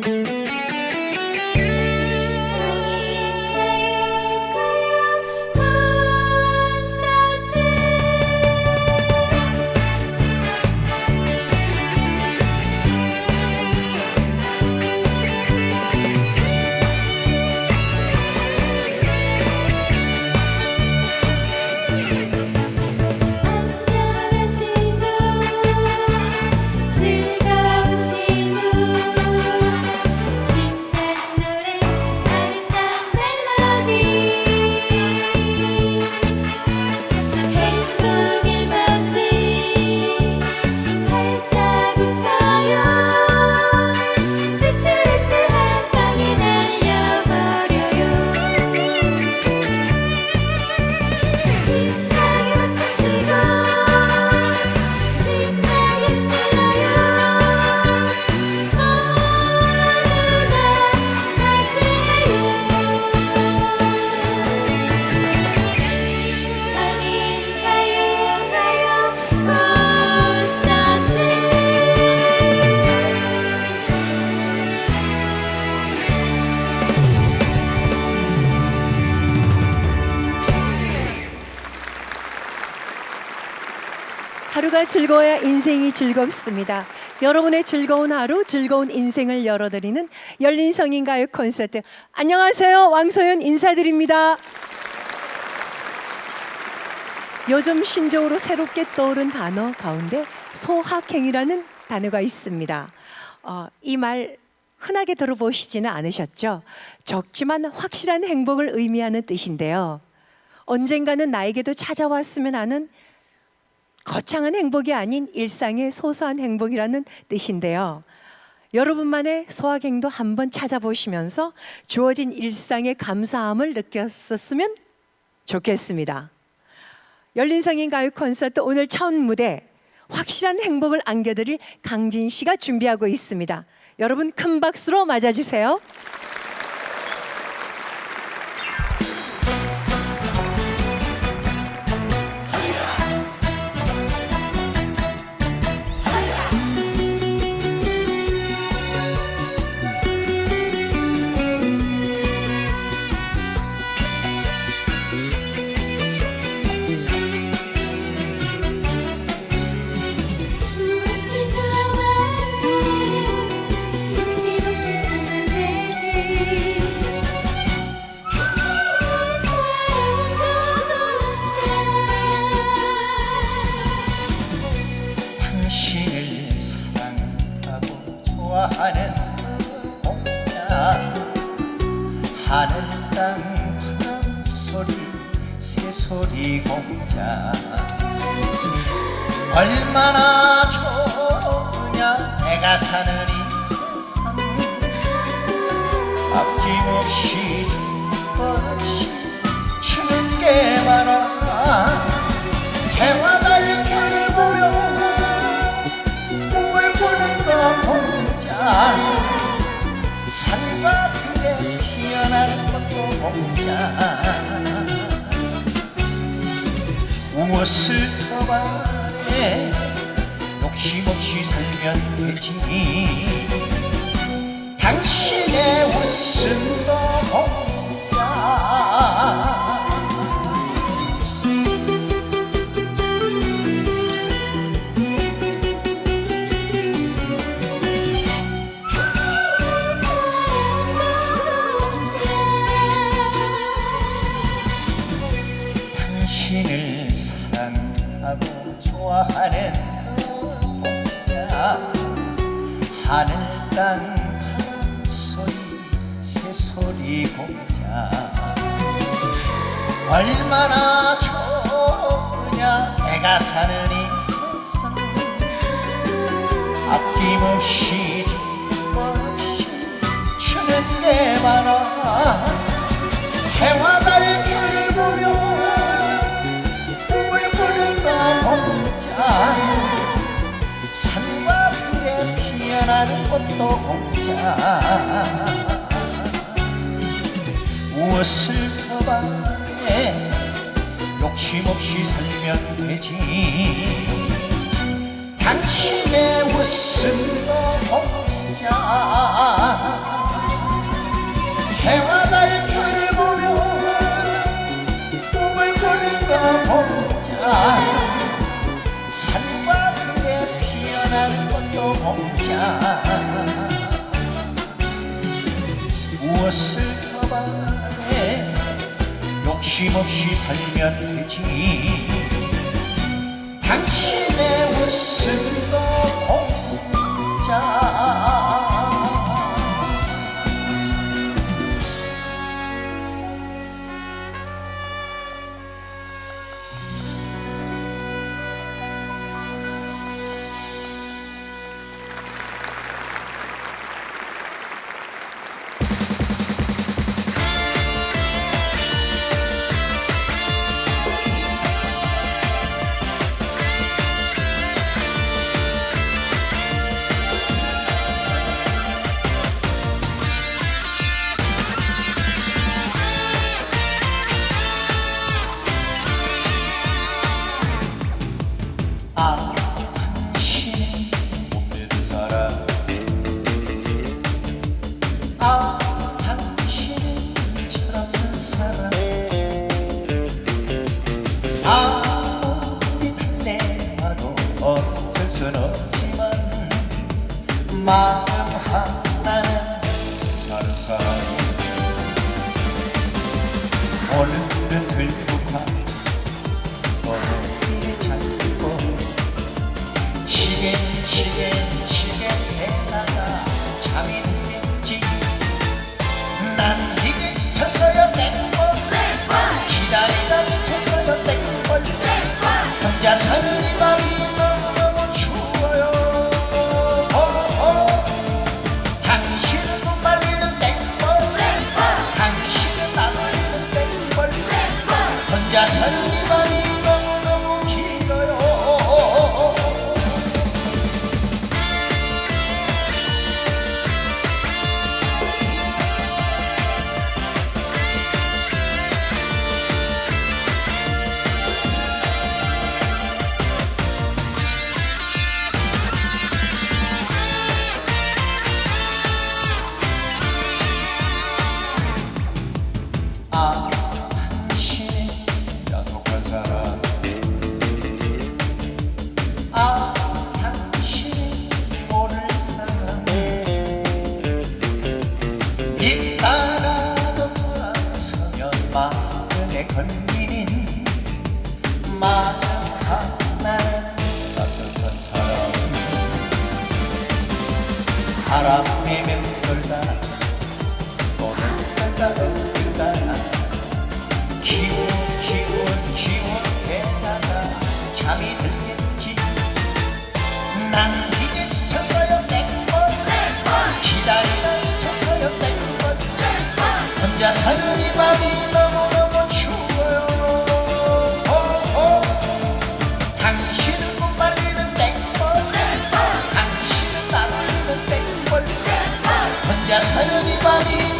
안 하루가 즐거워야 인생이 즐겁습니다. 여러분의 즐거운 하루, 즐거운 인생을 열어드리는 열린 성인 가요 콘서트. 안녕하세요. 왕소연 인사드립니다. 요즘 신조어로 새롭게 떠오른 단어 가운데 소확행이라는 단어가 있습니다. 어, 이말 흔하게 들어보시지는 않으셨죠? 적지만 확실한 행복을 의미하는 뜻인데요. 언젠가는 나에게도 찾아왔으면 하는 거창한 행복이 아닌 일상의 소소한 행복이라는 뜻인데요. 여러분만의 소확행도 한번 찾아보시면서 주어진 일상의 감사함을 느꼈었으면 좋겠습니다. 열린성인 가요 콘서트 오늘 첫 무대 확실한 행복을 안겨드릴 강진 씨가 준비하고 있습니다. 여러분 큰 박수로 맞아주세요. 소리 공자. 얼마나 좋으냐 내가 사는 이 세상 아낌없이 없이 주는 게 많아 무엇을 더 바래 욕심 없이 살면 되지. 당신의 웃음도 땅 바람 소리 새소리 공자. 얼마나 좋으냐 내가 사는 이 세상 아낌없이 주없이 주는 게 많아 꽃도 공자. 무엇을 터방에 욕심 없이 살면 되지. 당신의 웃음도 공자. 해와 혼자. 무엇을 더바해 욕심 없이 살면 되지. 당신의 웃음과 얼른 들고가. 너는 잘 뜨고. 시계 시계 যা সর্বী 혼자 사는 이 맘이 너무너무 추워요. 오, 오. 당신은 못 말리는 땡벌 당신은 안 울리는 땡벌 혼자 사는 이 맘이